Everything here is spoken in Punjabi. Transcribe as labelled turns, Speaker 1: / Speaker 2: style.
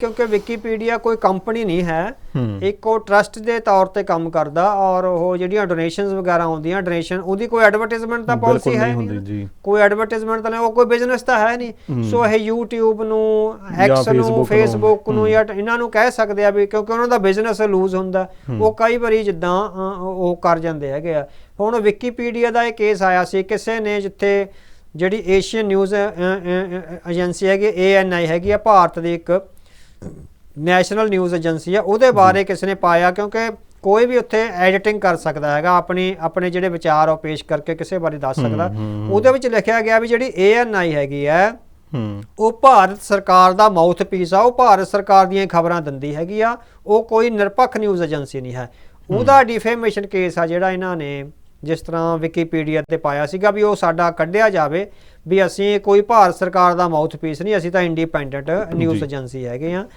Speaker 1: ਕਿਉਂਕਿ ਵਿਕੀਪੀਡੀਆ ਕੋਈ ਕੰਪਨੀ ਨਹੀਂ ਹੈ। ਇੱਕ ਉਹ ਟਰਸਟ ਦੇ ਤੌਰ ਤੇ ਕੰਮ ਕਰਦਾ ਔਰ ਉਹ ਜਿਹੜੀਆਂ ਡੋਨੇਸ਼ਨਸ ਵਗੈਰਾ ਆਉਂਦੀਆਂ ਡੋਨੇਸ਼ਨ ਉਹਦੀ ਕੋਈ ਐਡਵਰਟਾਈਜ਼ਮੈਂਟ ਤਾਂ
Speaker 2: ਬਿਲਕੁਲ
Speaker 1: ਪਾਲਿਸੀ ਹੈ
Speaker 2: ਨਹੀਂ।
Speaker 1: ਕੋਈ ਐਡਵਰਟਾਈਜ਼ਮੈਂਟ ਤਾਂ ਉਹ ਕੋਈ ਬਿਜ਼ਨਸ ਤਾਂ ਹੈ ਨਹੀਂ। ਸੋ ਇਹ YouTube ਨੂੰ X ਨੂੰ
Speaker 2: Facebook ਨੂੰ।
Speaker 1: ਜਾਂ ਇਹਨਾਂ ਨੂੰ ਕਹਿ ਸਕਦੇ ਆ ਵੀ ਕਿਉਂਕਿ ਉਹਨਾਂ ਦਾ ਬਿਜ਼ਨਸ ਲੂਜ਼ ਹੁੰਦਾ ਉਹ ਕਈ ਵਾਰੀ ਜਿੱਦਾਂ ਉਹ ਕਰ ਜਾਂਦੇ ਹੈਗੇ ਆ। ਹੁਣ ਵਿਕੀਪੀਡੀਆ ਦਾ ਇਹ ਕੇਸ ਆਇਆ ਸੀ ਕਿਸੇ ਨੇ ਜਿੱਥੇ ਜਿਹੜੀ ਏਸ਼ੀਅਨ ਨਿਊਜ਼ ਏਜੰਸੀ ਹੈਗੀ ANI ਹੈਗੀ ਆ ਭਾਰਤ ਦੀ ਇੱਕ ਨੈਸ਼ਨਲ ਨਿਊਜ਼ ਏਜੰਸੀ ਆ ਉਹਦੇ ਬਾਰੇ ਕਿਸੇ ਨੇ ਪਾਇਆ? ਕਿਉਂਕਿ ਕੋਈ ਵੀ ਉੱਥੇ ਐਡੀਟਿੰਗ ਕਰ ਸਕਦਾ ਹੈਗਾ ਆਪਣੀ ਆਪਣੇ ਜਿਹੜੇ ਵਿਚਾਰ ਉਹ ਪੇਸ਼ ਕਰਕੇ ਕਿਸੇ ਬਾਰੇ ਦੱਸ ਸਕਦਾ। ਉਹਦੇ ਵਿੱਚ ਲਿਖਿਆ ਗਿਆ ਵੀ ਜਿਹੜੀ ANI ਹੈਗੀ ਹੂੰ। ਉਹ ਭਾਰਤ ਸਰਕਾਰ ਦਾ ਮਾਊਥ ਪੀਸ ਆ ਉਹ ਭਾਰਤ ਸਰਕਾਰ ਦੀਆਂ ਖਬਰਾਂ ਦਿੰਦੀ ਹੈਗੀ ਆ ਉਹ ਕੋਈ ਨਿਰਪੱਖ ਨਿਊਜ਼ ਏਜੰਸੀ ਨਹੀਂ ਹੈ। ਉਹਦਾ ਡਿਫੇਮੇਸ਼ਨ ਕੇਸ ਆ ਜਿਹੜਾ ਇਹਨਾਂ ਨੇ ਜਿਸ ਤਰ੍ਹਾਂ ਵਿਕੀਪੀਡੀਆ ਤੇ ਪਾਇਆ ਸੀਗਾ ਵੀ ਉਹ ਸਾਡਾ ਕੱਢਿਆ ਜਾਵੇ ਵੀ ਅਸੀਂ ਕੋਈ ਭਾਰਤ ਸਰਕਾਰ ਦਾ ਮਾਊਥ ਪੀਸ ਨਹੀਂ ਅਸੀਂ ਤਾਂ ਇੰਡੀਪੈਂਡੈਂਟ ਨਿਊਜ਼। ਏਜੰਸੀ ਹੈਗੇ ਆ